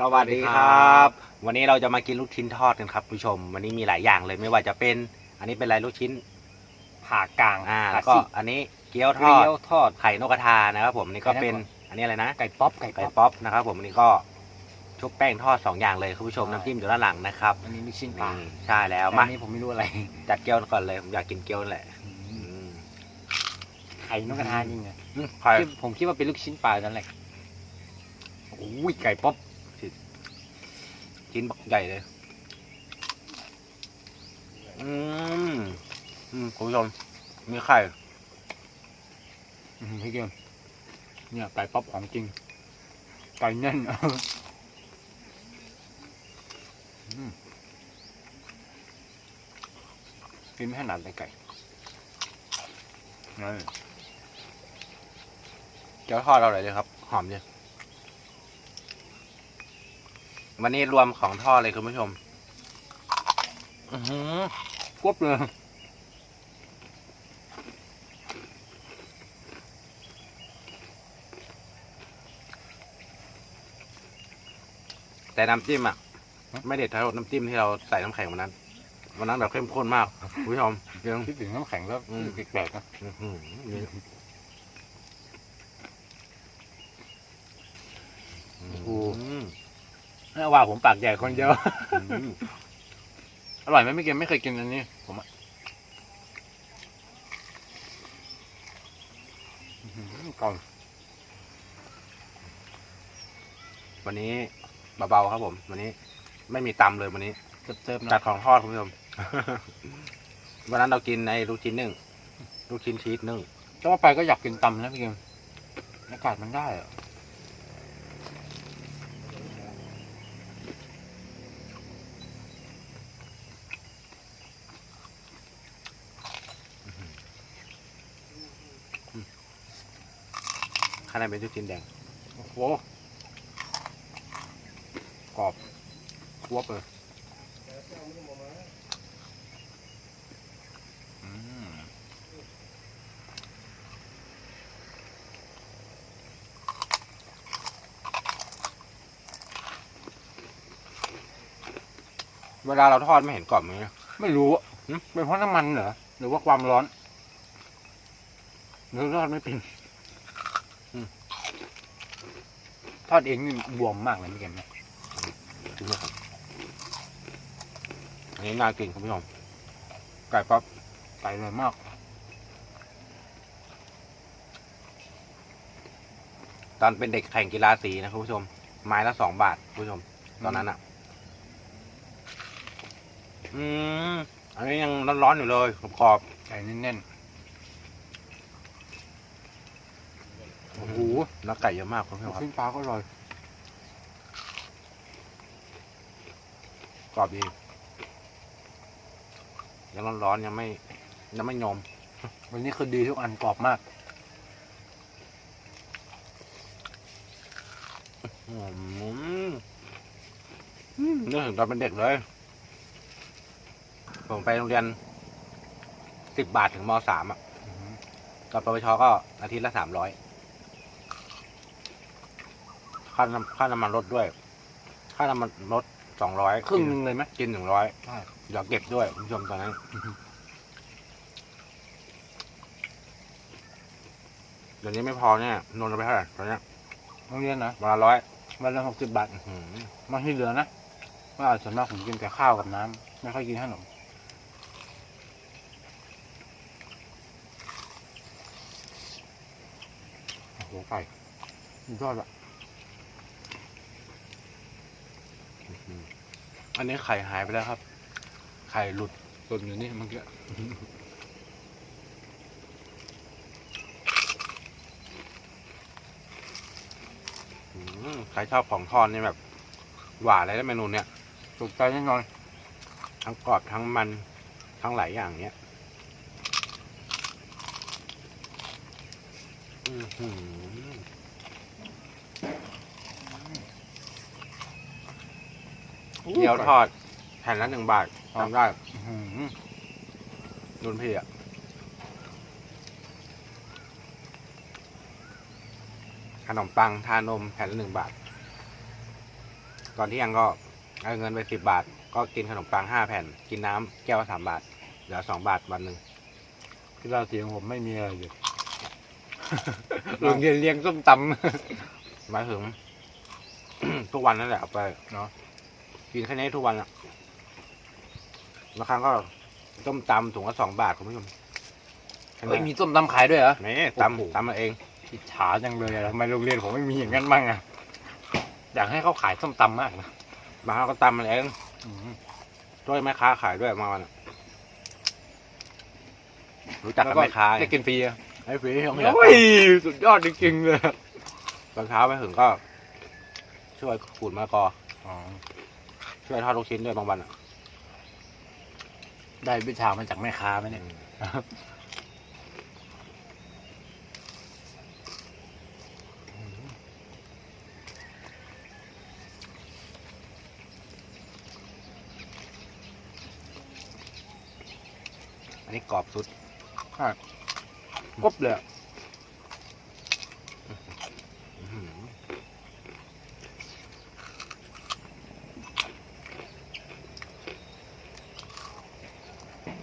สวัสดีครับ วันนี้เราจะมากินลูกชิ้นทอดกันครับผู้ชม วันนี้มีหลายอย่างเลยไม่ว่าจะเป็น อันนี้เป็นอะไรลูกชิ้นผ่ากลางอ่าผ่าแล้วก็ซีกอันนี้เกี๊ยวทเกี๊อดยวทอดไข่นกกระทานะครับผมนี่ก็ไข่นกเป็นอันนี้อะไรนะไก่ป๊อปไก่ไก่ป๊อปป๊อปนะครับผมอันนี้ก็ชุบแป้งทอดสองอย่างเลยคุณผู้ชมใช่น้ำจิ้มอยู่ด้านหลังนะครับอันนี้ลูกชิ้นปลานี่ใช่แล้วแต่มาอันนี้ผมไม่รู้อะไรจัดเกี๊ยวก่อนเลยผมอยากกินเกี๊ยวนั่นแหละอืมไข่นกกระทาจริงไงอืมไข่ผมคิดว่าเป็นลูกชิ้นปลานั่นแหละโอ้ยไก่ป๊อป ชิ้นบักใหญ่เลย อืมอืมคุณผู้ชมมีไข่พี่เกมเนี่ยไก่ป๊อปของจริง ไก่แน่นอืมกินไม่ถนัดเลยไก่นี่เกี๊ยวทอดเราเลยเลยครับ หอมดี วันนี้รวมของทอดเลยคุณผู้ชม อือหือกวบเลยแต่น้ำจิ้มอะ ไม่เด็ดเท่าน้ำจิ้มที่เราใส่น้ำแข็งวันนั้น วันนั้นแบบเข้มข้นมากคุณผู้ชมเรื่องคิดถึงน้ำแข็งแล้วอืมแปลกๆนะอื้อหือนี่อืมไม่ ว่าผมปากใหญ่คนเดียวอืมอร่อยไหมไม่เกมไม่เคยกินอันนี้ ผมอะอื้อหือก่อนวันนี้เบาๆครับผม วันนี้ ไม่มีตำเลยวันนี้เติมๆจันะดของทอดคุณผู้ชม วันนั้นเรากินในลูกชิ้นนึ่งลูกชิ้นชีสนึ่งจะว่าไปก็อยากกินตำนะพี่เกมอากาศมันได้เห ข้างในเป็นลูกชิ้นแดง โอ้โห กรอบควบเลยอืมเวลาเราทอดไม่เห็นกรอบไหมไม่รู้อะหึเป็นเพราะน้ำมันเหรอ หรือว่าความร้อนหรือทอดไม่เป็น ทอดเองนี่บวมมากเลยพี่เกมเนี่ยจริงครับอันนี้น่ากินคุณผู้ชมไก่ป๊อปไก่เลยมาก ตอนเป็นเด็กแข่งกีฬาสีนะคุณผู้ชม ไม้ละสองบาทคุณผู้ชม ตอนนั้นอะ อืมอันนี้ยังร้อนๆอยู่เลยกรอบไก่แน่นๆ อ้โหเนื้อไก่เยอะมากคุณผู้ชมครับๆขึ้นปลาก็อร่อยกรอบดี ยังร้อนๆยังไม่ยังไม่ยอมวันนี้คือดีทุกอันกรอบมากอืมอืมนึกถึงตอนเป็นเด็กเลย ผมไปโรงเรียนสิบบาทถึงมสามอะตอนปวชก็อาทิตย์ละสามร้อย ค่าน้ำค่าน้ำมันรถด้วย ค่าน้ำมันรถสองร้อยครึ่งหนึงเลยไหมกินหนึ่งร้อยใช่เดี๋ยวเก็บด้วยคุณผู้ชมตอนนั้น เดี๋ยวนี้ไม่พอเนี่ยนนท์เอาไปเท่าไหร่ตอนเนี้ยโรงเรียนนะวันละร้อยวันละหกสิบบาทอื้อหือมาที่เหลือนะว่าส่วนมากผมกินแต่ข้าวกับน้ำไม่ค่อยกินขนมโอ้โหไก่สุดยอดละ อันนี้ไข่หายไปแล้วครับ ไข่หลุดส่วนอยู่นี่เมื่อกี้ใครชอบของทอดนี่แบบ หวานเลยนเมนูเนี้ยถูกใจแน่นอนทั้งกรอบทั้งมันทั้งหลายอย่างเนี้ยอือหือ เกี๊ยวทอดแผ่นละหนึ่งบาททำได้อื้อหือรุ่นพี่อะขนมปังทานมแผ่นละหนึ่งบาท ก่อนเที่ยงก็เอาเงินไปสิบบาท ก็กินขนมปังห้าแผ่น กินน้ำแก้วละสามบาท เหลือสองบาทวันหนึ่งที่เราเสียงผมไม่มีอะไรเลยโรงเรียนเลี้ยงส้มตหมายถึง ทุกวันนั่นแหละเอาไปเนาะ กินแค่นี้ทุกวันอะบางครั้งก็ต้มตำถุงละสองบาทคุณผู้ชมำเฮ้ยมีส้มตำขายด้วยเหรอนี่โอ้โหตำตำมาเองอิจฉาจังเลยอะทำไมโรงเรียนผมไม่มีอย่างนั้นบ้างอะอยากให้เขาขายส้มตำมากนะบางครั้งก็ตำมาเองอืมช่วยแม่ค้าขายด้วยบางวันอะรู้จักแล้กับวก็แม่ค้าไงจะกินฟรีอะไอ้ฟรีของเหลือโอ้ยสุดยอดจริงๆเลยตอนเช้าไปถึงก็ ช่วยขูดมะละกออ๋อ ช่วยทอดลูกชิ้นด้วยบางวันอะได้วิชามาจากแม่ค้าไหมเนี่ย อันนี้กรอบสุดกบเลยอะ อื้อหือ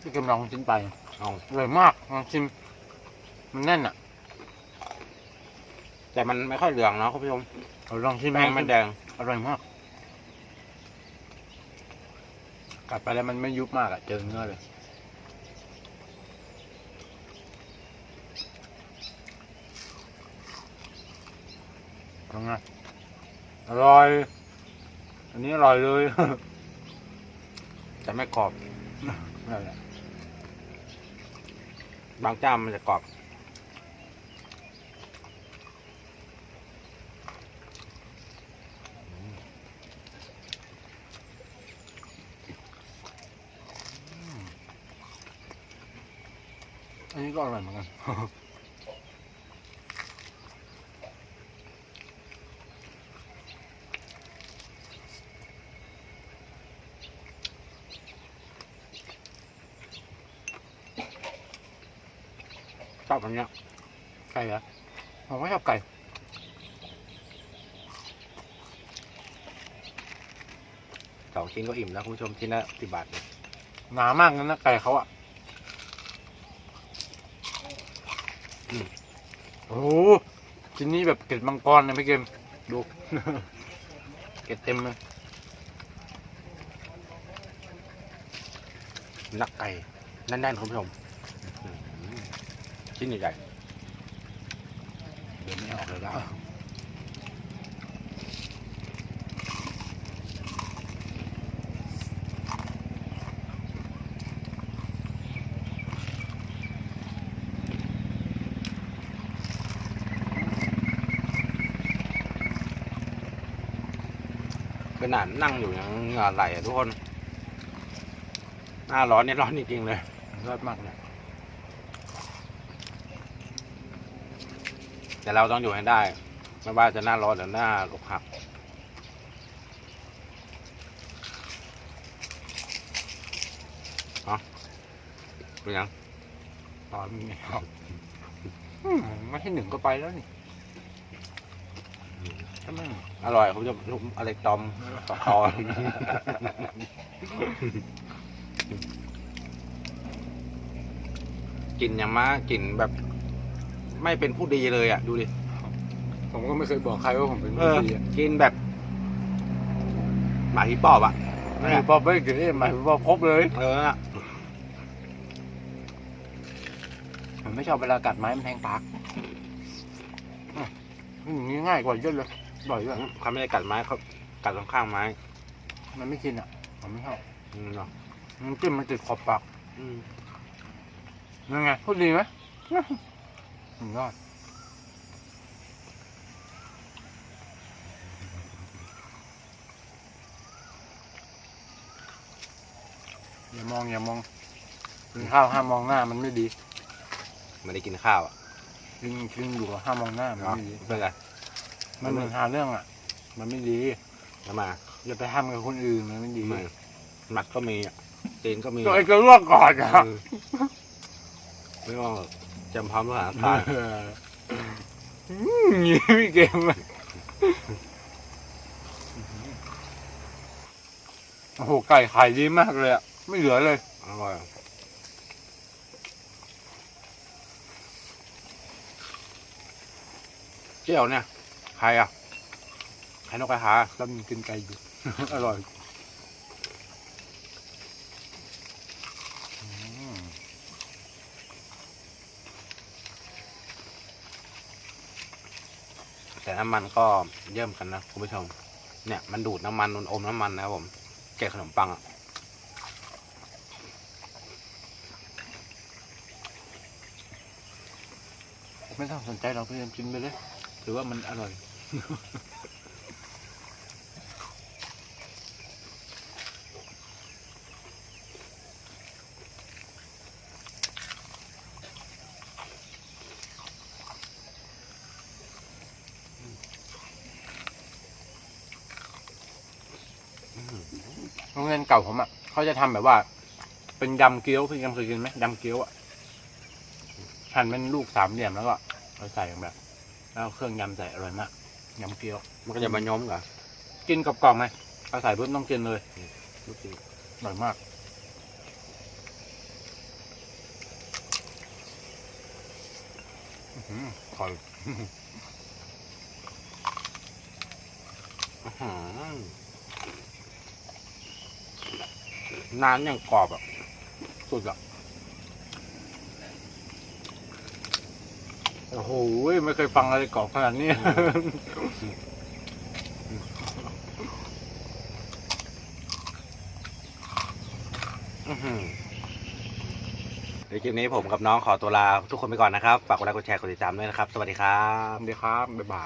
พี่เกมลองชิ้นไปเอาอร่อยมากลองชิมมันแน่นอะแต่มันไม่ค่อยเหลืองเนาะคุณผู้ชมเอาลองชิมแป้งมันแดงอร่อยมากกัดไปแล้วมันไม่ยุบมากอะเจอเนื้อเลยเป็นไงอร่อย อันนี้อร่อยเลย แต่ไม่กรอบนั่นแหละ บางเจ้ามันจะกรอบ อันนี้ก็อร่อยเหมือนกัน ชอบอันเนี้ย ไก่เหรอผมไม่ชอบไก่สองชิ้นก็อิ่มแล้วคุณผู้ชมชิ้นละสิบบาทเนี่ยหนามากนะนะไก่เขาอะโอ้โหชิ้นนี้แบบเกล็ดมังกรนะพี่เกมดูเกล็ดเต็มเลยนักไก่แน่นๆคุณผู้ชมชิ้นใหญ่ เดี๋ยวไม่ออกเลยและๆขนาดนั่งอยู่ยังเหงื่อไหลอะทุกคน หน้าร้อนเนี่ยร้อนจริงๆเลยยอดมากเลย แต่เราต้องอยู่ให้ได้ ไม่ว่าจะหน้าร้อนหรือหน้าอกหักเนาะเป็นยังตอนนี้ครับอืมไม่ใช่หนึ่งก็ไปแล้วนี่ใช่ไหมอร่อยผมจะลุกอะไรตอมตอคอกลิ่นยังมากลิ่นแบบ ไม่เป็นผู้ดีเลยอะ ดูดิ ผมก็ไม่เคยบอกใครว่าผมเป็นเอผู้อดีอะกินแบบหมาผีปอบอะไม่พอไม่เกิดหมายถึงว่าครบเลยเออน่ะผมไม่ชอบเวลากัดไม้มันแทงปากอืมอย่างนี้ง่ายกว่าเยอะเลยอร่อยด้วยเขาไม่ได้กัดไม้เขากัดตรงข้างไม้มันไม่กินอะผมไม่ชอบอืมเนาะมันจิ้มมันติดขอบปากอืมยังไงพูดดีไหม สุดยอดอย่ามองอย่ามองกินข้าวห้ามมองหน้ามันไม่ดีไม่ได้กินข้าวอะกินกินอยู่ห้ามมองหน้ามันเนาะไม่ดีเป็นไรมันเหมือนหาเรื่องอะ มันไม่ดีแล้วมาอย่าไปทำกับคนอื่นมันไม่ดีไม่หมัดก็มีอะตีนก็มีตัวไอ้ก็ลวกก่อนอะเออไม่ต้องหรอก จำพร้อมสถานการณ์อืมอย่างนี้พี่เกมอะโอ้โหไก่ขายดีมากเลยอะไม่เหลือเลย อร่อย เจียวเนี่ย ใครอะ ใครนกกระทาแล้วมีกินไก่อยู่ อร่อย แต่น้ำมันก็เยิ่มกันนะคุณผู้ชม เนี่ยมันดูดน้ำมันมันอมน้ำมันนะครับผมเกะขนมปังอะไม่ต้องสนใจเราเพื่อนกินไปเลย หรือว่ามันอร่อย โรงเรียนเก่าผมอะเขาจะทำแบบว่า เป็นยำเกี๊ยวพี่ยำเคยกินไหมยำเกี๊ยวอะหั่นเป็นลูกสามเหลี่ยมแล้วก็เอาใส่แบบแล้วเอาเครื่องยำใส่อร่อยมากยำเกี๊ยว มันก็จะมาย้อมเหรอกินกรอบๆไหมเอาใส่ปุ๊บต้องกินเลยลูกจริงอร่อยมากอื้อหือขอยอื้อหือ นานอย่างกรอบอะ สุดอะ โอ้โห ไม่เคยฟังอะไรกรอบขนาดนี้อื้อหือเดี๋ยวคลิปนี้ผมกับน้องขอตัวลาทุกคนไปก่อนนะครับ ฝากกดไลค์กดแชร์กดติดตามด้วยนะครับ สวัสดีครับ สวัสดีครับ บ๊ายบาย